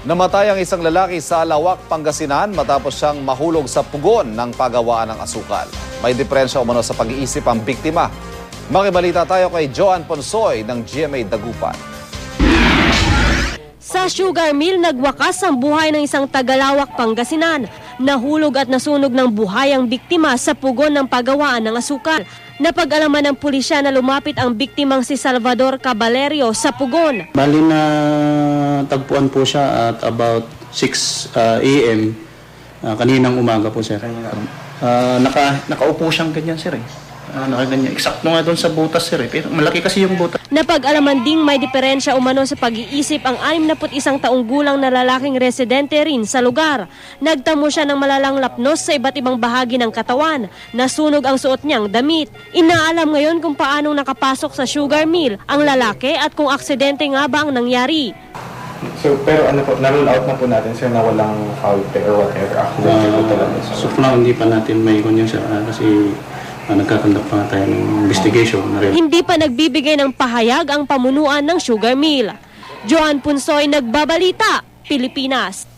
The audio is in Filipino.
Namatay ang isang lalaki sa Lawak, Pangasinan matapos siyang mahulog sa pugon ng pagawaan ng asukal. May diferensya umano sa pag-iisip ang biktima. Makibalita tayo kay Joan Ponsoy ng GMA Dagupan. Sa sugar mill, nagwakas ang buhay ng isang Tagalawak, Pangasinan. Nahulog at nasunog ng buhay ang biktima sa pugon ng pagawaan ng asukal. Napag-alaman ng pulisya na lumapit ang biktimang si Salvador Cabalerio sa pugon. Bali na tagpuan po siya at about 6 uh, a.m. uh, kaninang umaga po sir. Uh, naka, nakaupo siyang ganyan sir eh. Uh, nakaganyan. Eksakto nga doon sa butas sir eh. Pero malaki kasi yung butas. Napag-alaman ding may diferensya umano sa pag-iisip ang 61 taong gulang na lalaking residente rin sa lugar. Nagtamo siya ng malalang lapnos sa iba't ibang bahagi ng katawan. Nasunog ang suot niyang damit. Inaalam ngayon kung paanong nakapasok sa sugar mill ang lalaki at kung aksidente nga ba ang nangyari. So, pero ano po, na-rule out na po natin sir na walang foul play or whatever. Accident po talaga. Uh, so for now, hindi pa natin may ganyan sir ah, kasi uh, nagkakandak pa tayo ng investigation na rin. Hindi pa nagbibigay ng pahayag ang pamunuan ng sugar mill. Joan Punsoy nagbabalita, Pilipinas.